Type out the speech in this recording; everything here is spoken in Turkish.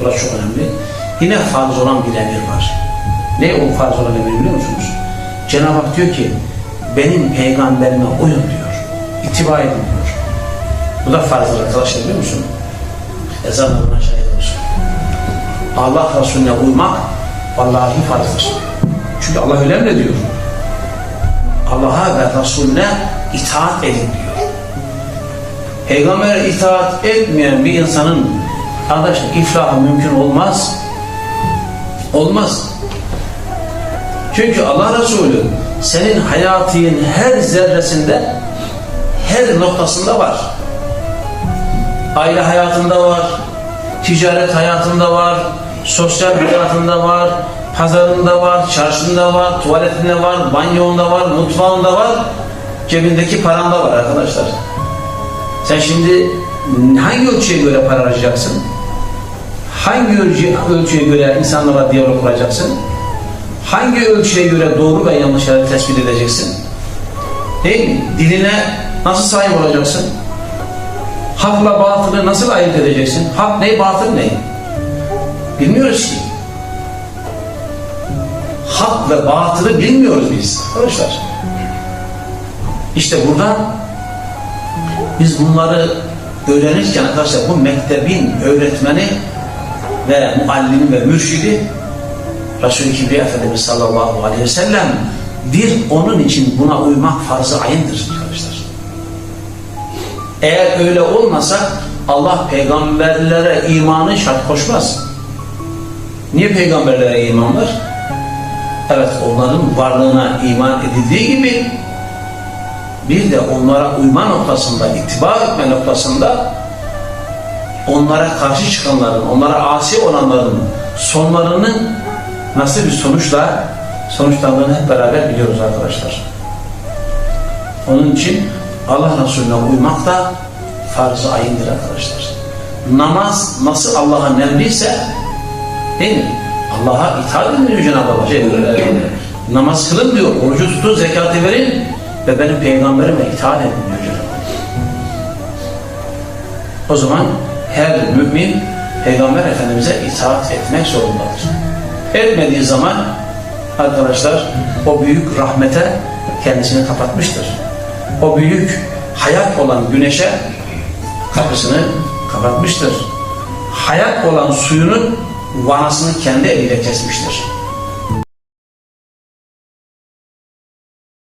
Burası çok önemli. Yine farz olan bir emir var. Ne o farz olan emir biliyor musunuz? Cenab-ı Hak diyor ki benim peygamberime uyun diyor. İttiba edin diyor. Bu da farzdır arkadaşlar biliyor musun? Ezanla buna şahit olsun. Allah Resulüne uymak vallahi farzdır. Çünkü Allah öyle emrediyor. Allah'a ve Resulüne itaat edin diyor. Peygamber'e itaat etmeyen bir insanın arkadaşlar iflahı mümkün olmaz. Olmaz. Çünkü Allah Resulü senin hayatının her zerresinde, her noktasında var. Aile hayatında var, ticaret hayatında var, sosyal hayatında var, pazarında var, çarşında var, tuvaletinde var, banyonda var, mutfağında var, cebindeki paranda var arkadaşlar. Sen şimdi hangi ölçüye göre para harcayacaksın? Hangi ölçü, ölçüye göre insanlara diyalog kuracaksın? Hangi ölçüye göre doğru ve yanlışları tespit edeceksin? Değil mi? Diline nasıl sahip olacaksın? Hakla batılı nasıl ayırt edeceksin? Hak ne, batıl ne? Bilmiyoruz ki. Hak ve batılı bilmiyoruz biz arkadaşlar. İşte burada biz bunları öğrenirken arkadaşlar bu mektebin öğretmeni ve muallimi ve mürşidi Resul-i Kibriya Efendimiz sallallahu aleyhi ve sellem bir onun için buna uymak farz-ı ayındır arkadaşlar. Eğer öyle olmasa Allah peygamberlere imanı şart koşmaz. Niye peygamberlere iman var? Evet onların varlığına iman edildiği gibi bir de onlara uyma noktasında, ittiba etme noktasında onlara karşı çıkanların, onlara asi olanların sonlarının nasıl bir sonuçla sonuçlandığını hep beraber biliyoruz arkadaşlar. Onun için Allah Resulüne uymak da farz-ı ayındır arkadaşlar. Namaz nasıl Allah'ın emriyse değil mi? Allah'a itaat edin diyor Cenab-ı Allah. Şey, namaz kılın diyor, orucu tutun, zekatı verin ve benim peygamberime itaat edin diyor Cenab-ı Allah. O zaman her mümin peygamber efendimize itaat etmek zorundadır. Etmediği zaman arkadaşlar o büyük rahmete kendisini kapatmıştır. O büyük hayat olan güneşe kapısını kapatmıştır. Hayat olan suyunun vanasını kendi eliyle kesmiştir.